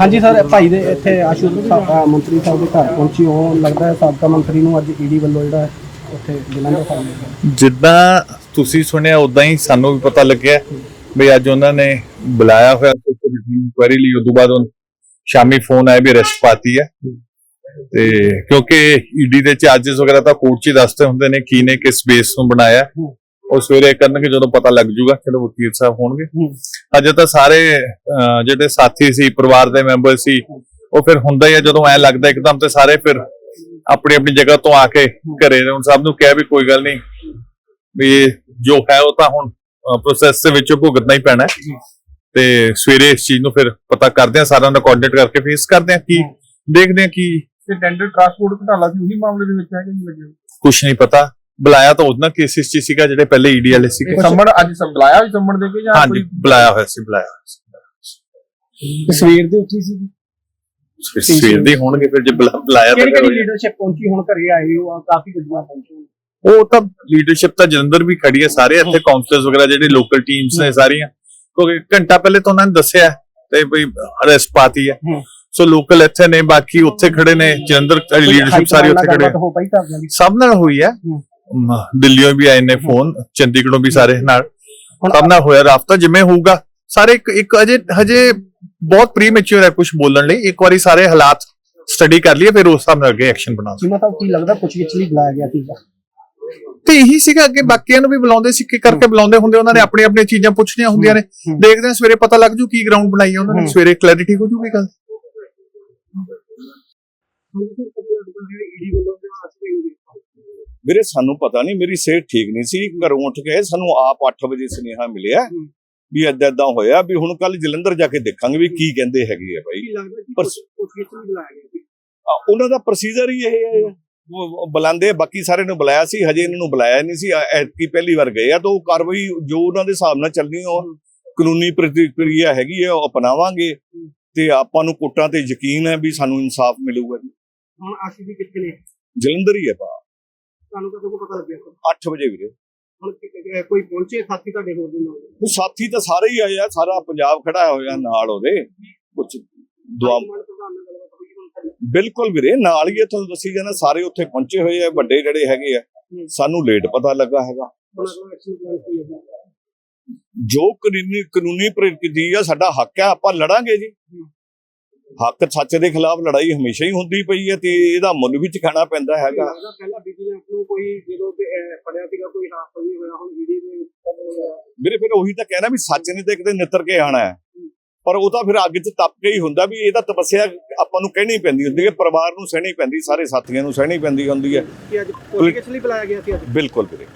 ਹਾਂਜੀ ਸਰ, ਭਾਈ ਦੇ ਇੱਥੇ ਆਸ਼ੂ ਮੰਤਰੀ ਸਾਹਿਬ ਦੇ ਘਰ ਪਹੁੰਚੀ, ਉਹ ਲੱਗਦਾ ਹੈ ਸਾਬਕਾ ਮੰਤਰੀ ਨੂੰ ਅੱਜ ਈਡੀ ਵੱਲੋਂ ਜਿਹੜਾ ਉੱਥੇ ਜਲੰਧਰ ਜਿੱਦਾਂ ਤੁਸੀਂ ਸੁਣਿਆ ਉਦਾਂ ਹੀ ਸਾਨੂੰ ਵੀ ਪਤਾ ਲੱਗਿਆ ਵੀ ਅੱਜ ਉਹਨਾਂ ਨੇ ਬੁਲਾਇਆ ਹੋਇਆ ਇਨਕੁਆਇਰੀ ਲਈ। ਉਦੋਂ ਬਾਅਦ ਉਹ ਸ਼ਾਮੀ ਫੋਨ ਆਇਆ ਵੀ ਅਰੈਸਟ ਪਾਤੀ ਹੈ। ਤੇ ਕਿਉਂਕਿ ਈਡੀ ਦੇ ਚਾਰजेस ਵਗੈਰਾ ਤਾਂ ਕੋਰਟ 'ਚ ਹੀ ਦੱਸਦੇ ਹੁੰਦੇ ਨੇ ਕੀ ਨੇ, ਕਿਸ ਬੇਸ ਨੂੰ ਬਣਾਇਆ। ਉਹ ਸਵੇਰੇ ਕਰਨਗੇ ਜਦੋਂ ਪਤਾ ਲੱਗ ਜੂਗਾ ਚਲੋ ਵਕੀਲ ਸਾਹਿਬ ਹੋਣਗੇ। ਅਜੇ ਤਾਂ ਸਾਰੇ ਜਿਹੜੇ ਸਾਥੀ ਸੀ ਪਰਿਵਾਰ ਦੇ ਮੈਂਬਰ ਸੀ ਉਹ ਫਿਰ ਹੁੰਦਾ ਹੀ ਆ ਜਦੋਂ ਐ ਲੱਗਦਾ ਇੱਕਦਮ ਤੇ ਸਾਰੇ ਫਿਰ ਆਪਣੀ ਆਪਣੀ ਜਗ੍ਹਾ ਤੋਂ ਆ ਕੇ ਘਰੇ ਨੇ। ਹੁਣ ਸਭ ਨੂੰ ਕਿਹਾ ਵੀ ਕੋਈ ਗੱਲ ਨਹੀਂ ਵੀ ਜੋ ਹੈ ਉਹ ਤਾਂ ਹੁਣ ਪ੍ਰੋਸੈਸ ਦੇ ਵਿੱਚ ਭੁਗਤਣਾ ਹੀ ਪੈਣਾ। ਤੇ ਸਵੇਰੇ ਇਸ ਚੀਜ਼ ਨੂੰ ਫਿਰ ਪਤਾ ਕਰਦੇ ਆ ਸਾਰਿਆਂ ਕੋਆਰਡੀਨੇਟ ਕਰਕੇ ਫੇਸ ਕਰਦੇ ਆ ਕੀ ਦੇਖਦੇ ਆ ਕੀ ਤੇ ਟੈਂਡਰ ਟਰਾਂਸਪੋਰਟ ਘਟਾਲਾ ਸੀ ਉਹੀ ਮਾਮਲੇ ਦੇ ਵਿੱਚ ਹੈ ਕਿ ਨਹੀਂ ਕੁਝ ਨਹੀਂ ਪਤਾ। ਬੁਲਾਇਆ ਤਾਂ ਉਹਨਾਂ ਕੇਸਿਸ 'ਚ ਹੀ ਸੀਗਾ ਜਿਹੜੇ ਪਹਿਲੇ ਈਡੀ ਵਾਲੇ ਸੀਗੇ। ਸੰਮਣ ਅੱਜ ਸਭ ਬੁਲਾਇਆ ਵੀ ਸੰਮਣ ਦੇ ਕੇ ਜਾਂ ਹਾਂਜੀ ਬੁਲਾਇਆ ਹੋਇਆ ਸੀ ਬੁਲਾਇਆ ਹੋਇਆ ਸੀ। ਸਵੇਰ ਦੇ ਉੱਠੀ ਸੀ ਫਿਰ ਸਵੇਰ ਦੇ ਹੋਣਗੇ ਫਿਰ ਜੇ ਬੁਲਾ- ਬੁਲਾਇਆ ਤਾਂ ਕਿਹੜੀ ਫਿਰ ਕਿਹੜੀ ਲੀਡਰਸ਼ਿਪ ਪਹੁੰਚੀ? ਹੁਣ ਘਰੇ ਆਈ ਉਹ ਕਾਫੀ ਗੱਡੀਆਂ ਪਹੁੰਚੀਆਂ। ਉਹ ਤਾਂ ਲੀਡਰਸ਼ਿਪ ਤਾਂ ਜਲੰਧਰ ਵੀ ਖੜੀ ਹੈ ਸਾਰੇ ਇੱਥੇ ਕਾਉਂਸਲਰਸ ਵਗੈਰਾ ਜਿਹੜੇ ਲੋਕਲ ਟੀਮਸ ਨੇ ਸਾਰੀਆਂ। ਕਿਉਂਕਿ ਘੰਟਾ ਪਹਿਲੇ ਤਾਂ ਉਹਨਾਂ ਨੇ ਦੱਸਿਆ ਤੇ ਬਈ ਅਰੈਸਟ ਪਾਤੀ ਹੈ। ਹੂੰ। ਸੋ ਲੋਕਲ ਇੱਥੇ ਨੇ ਬਾਕੀ ਉੱਥੇ ਖੜੇ ਨੇ ਜਲੰਧਰ ਲੀਡਰਸ਼ਿਪ ਸਾਰੀ ਉੱਥੇ ਖੜੇ ਹੈ। ਹੋ ਪਈ ਤਾਂ ਜਾਂਦੀ ਸਭ ਨਾਲ ਹੋਈ ਹੈ। ਹੂੰ। ਮ, ਦਿੱਲੀੋਂ ਵੀ ਆਏ ਨੇ ਫੋਨ ਚੰਡੀਗੜ੍ਹੋਂ ਵੀ ਸਾਰੇ ਨਾਲ। ਹੁਣ ਸਭ ਨਾਲ ਹੋਇਆ ਰਾਫਤਾ ਜਿਵੇਂ ਹੋਊਗਾ ਸਾਰੇ ਇੱਕ ਇੱਕ ਅਜੇ ਹਜੇ ਬਹੁਤ ਪ੍ਰੀਮੈਚੁਰ ਹੈ ਕੁਝ ਬੋਲਣ ਲਈ। ਇੱਕ ਵਾਰੀ ਸਾਰੇ ਹਾਲਾਤ ਸਟੱਡੀ ਕਰ ਲਈਏ ਫਿਰ ਉਸ ਹਿਸਾਬ ਨਾਲ ਅੱਗੇ ਐਕਸ਼ਨ ਬਣਾ ਸੀਮਾ ਸਾਹਿਬ ਕੀ ਲੱਗਦਾ ਪੁੱਛ ਗਿੱਛ ਲਈ ਬੁਲਾਇਆ ਗਿਆ ਸੀਗਾ ਤੇ ਇਹੀ ਸੀਗਾ ਅੱਗੇ ਬਾਕੀਆਂ ਨੂੰ ਵੀ ਬੁਲਾਉਂਦੇ ਸੀ ਕਿ ਕਰਕੇ ਬੁਲਾਉਂਦੇ ਹੁੰਦੇ ਉਹਨਾਂ ਨੇ ਆਪਣੀ ਆਪਣੀ ਚੀਜ਼ਾਂ ਪੁੱਛਣੀਆਂ ਹੁੰਦੀਆਂ ਨੇ। ਦੇਖਦੇ ਹਾਂ ਸਵੇਰੇ ਪਤਾ ਲੱਗ ਜੂ ਕੀ ਗਰਾਊਂਡ ਬਣਾਈ ਹੈ ਉਹਨਾਂ ਨੇ। ਸਵੇਰੇ ਕਲੈਰਿਟੀ ਹੋ ਜੂਗੀ ਗੱਲ। ਵੀਰੇ ਸਾਨੂੰ ਪਤਾ ਨਹੀਂ ਮੇਰੀ ਸਿਹਤ ਠੀਕ ਨਹੀਂ ਸੀ। ਘਰੋਂ ਉੱਠ ਕੇ ਸਾਨੂੰ ਆਪ 8 ਵਜੇ ਸੁਨੇਹਾ ਮਿਲਿਆ ਵੀ ਏਦਾਂ ਏਦਾਂ ਹੋਇਆ ਵੀ ਹੁਣ ਕੱਲ ਜਲੰਧਰ ਜਾ ਕੇ ਦੇਖਾਂਗੇ ਵੀ ਕੀ ਕਹਿੰਦੇ ਹੈਗੇ ਆ ਬਾਈ। ਆ, ਉਹਨਾਂ ਦਾ ਪ੍ਰੋਸੀਜਰ ਹੀ ਇਹ ਹੈ। ਉਹ ਉਹ ਬੁਲਾਉਂਦੇ ਬਾਕੀ ਸਾਰੇ ਨੂੰ ਬੁਲਾਇਆ ਸੀ ਹਜੇ ਇਹਨਾਂ ਨੂੰ ਬੁਲਾਇਆ ਨਹੀਂ ਸੀ। ਐਤਕੀ ਪਹਿਲੀ ਵਾਰ ਗਏ ਆ ਤਾਂ ਉਹ ਕਾਰਵਾਈ ਜੋ ਉਹਨਾਂ ਦੇ ਹਿਸਾਬ ਨਾਲ ਚੱਲਣੀ ਉਹ ਕਾਨੂੰਨੀ ਪ੍ਰਤੀਕਿਰਿਆ ਹੈਗੀ ਹੈ ਉਹ ਅਪਣਾਵਾਂਗੇ ਤੇ ਆਪਾਂ ਨੂੰ ਕੋਟਾਂ ਤੇ ਯਕੀਨ ਹੈ ਵੀ ਸਾਨੂੰ ਇਨਸਾਫ ਮਿਲੂਗਾ ਜੀ। ਹੁਣ ਆਸ਼ੀ ਜੀ ਕਿੱਥੇ ਨੇ? ਜਲੰਧਰ ਹੀ ਹੈ ਬਾ ਤੁਹਾਨੂੰ ਕਦੋਂ ਕੋ ਪਤਾ ਲੱਗਿਆ। 8 ਵਜੇ ਵੀਰੇ। ਹੁਣ ਕਿ- ਕਿ- ਕੋਈ ਪਹੁੰਚੇ ਸਾਥੀ ਤੁਹਾਡੇ ਹੋਰ ਨਾਲ? ਉਹ ਸਾਥੀ ਤਾਂ ਸਾਰੇ ਹੀ ਆਏ ਆ ਸਾਰਾ ਪੰਜਾਬ ਖੜਾ ਹੋਇਆ ਨਾਲ ਉਹਦੇ। ਕੁਝ ਦੁਆ ਮਨ ਪ੍ਰਧਾਨ ਨਾਲ ਗੱਲਬਾਤ ਹੋਈ ਹੁਣ ਤੁਹਾਡੀ? ਬਿਲਕੁਲ ਵੀਰੇ ਨਾਲ ਹੀ ਇਹ ਤੁਹਾਨੂੰ ਦੱਸੀ ਜਾਣਾ ਸਾਰੇ ਉੱਥੇ ਪਹੁੰਚੇ ਹੋਏ ਆ ਵੱਡੇ ਜਿਹੜੇ ਹੈਗੇ ਆ। ਸਾਨੂੰ ਲੇਟ ਪਤਾ ਲੱਗਾ ਹੈਗਾ। ਹੁਣ ਅਗਲਾ ਐਕਸ਼ਨ ਪਲਾਨ ਕੀ ਹੈ ਜੋ ਕਾਨੂੰਨੀ ਕਾਨੂੰਨੀ ਪ੍ਰਕਿਰਿਆ ਸਾਡਾ ਹੱਕ ਹੈ ਆਪਾਂ ਲੜਾਂਗੇ ਜੀ। ਹੱਕ ਸੱਚ ਦੇ ਖਿਲਾਫ ਲੜਾਈ ਹਮੇਸ਼ਾ ਹੀ ਹੁੰਦੀ ਪਈ ਹੈ ਤੇ ਇਹਦਾ ਮੁੱਲ ਵੀ ਚੁਕਾਣਾ ਪੈਂਦਾ ਹੈਗਾ। ਲੱਗਦਾ ਪਹਿਲਾਂ ਵਿਜੀਲੈਂਸ ਨੂੰ ਕੋਈ ਜਦੋਂ ਤੇ ਅਹ, ਫੜਿਆ ਸੀਗਾ ਕੋਈ ਹਾਦਸਾ ਨਹੀਂ ਹੋਇਆ ਹੁਣ ਈਡੀ ਦੇ ਵੀਰੇ ਫਿਰ ਉਹੀ ਤਾਂ ਕਹਿਣਾ ਵੀ ਸੱਚ ਨੇ ਤਾਂ ਕਿਤੇ ਨਿੱਤਰ ਕੇ ਆਣਾ ਹੈ। ਪਰ ਉਹ ਤਾਂ ਫਿਰ ਅੱਗ 'ਚ ਤਪ ਕੇ ਹੀ ਹੁੰਦਾ ਵੀ ਇਹਦਾ ਤਪੱਸਿਆ ਆਪਾਂ ਨੂੰ ਕਹਿਣੀ ਪੈਂਦੀ ਹੁੰਦੀ ਹੈ ਪਰਿਵਾਰ ਨੂੰ ਸਹਿਣੀ ਪੈਂਦੀ ਸਾਰੇ ਸਾਥੀਆਂ ਨੂੰ ਸਹਿਣੀ ਪੈਂਦੀ ਹੁੰਦੀ ਹੈ। ਕਿ ਅੱਜ ਪੁੱਛ ਗਿੱਛ ਲਈ ਬੁਲਾਇਆ ਗਿਆ ਸੀ ਅੱਜ? ਬਿਲਕੁਲ ਵੀਰੇ।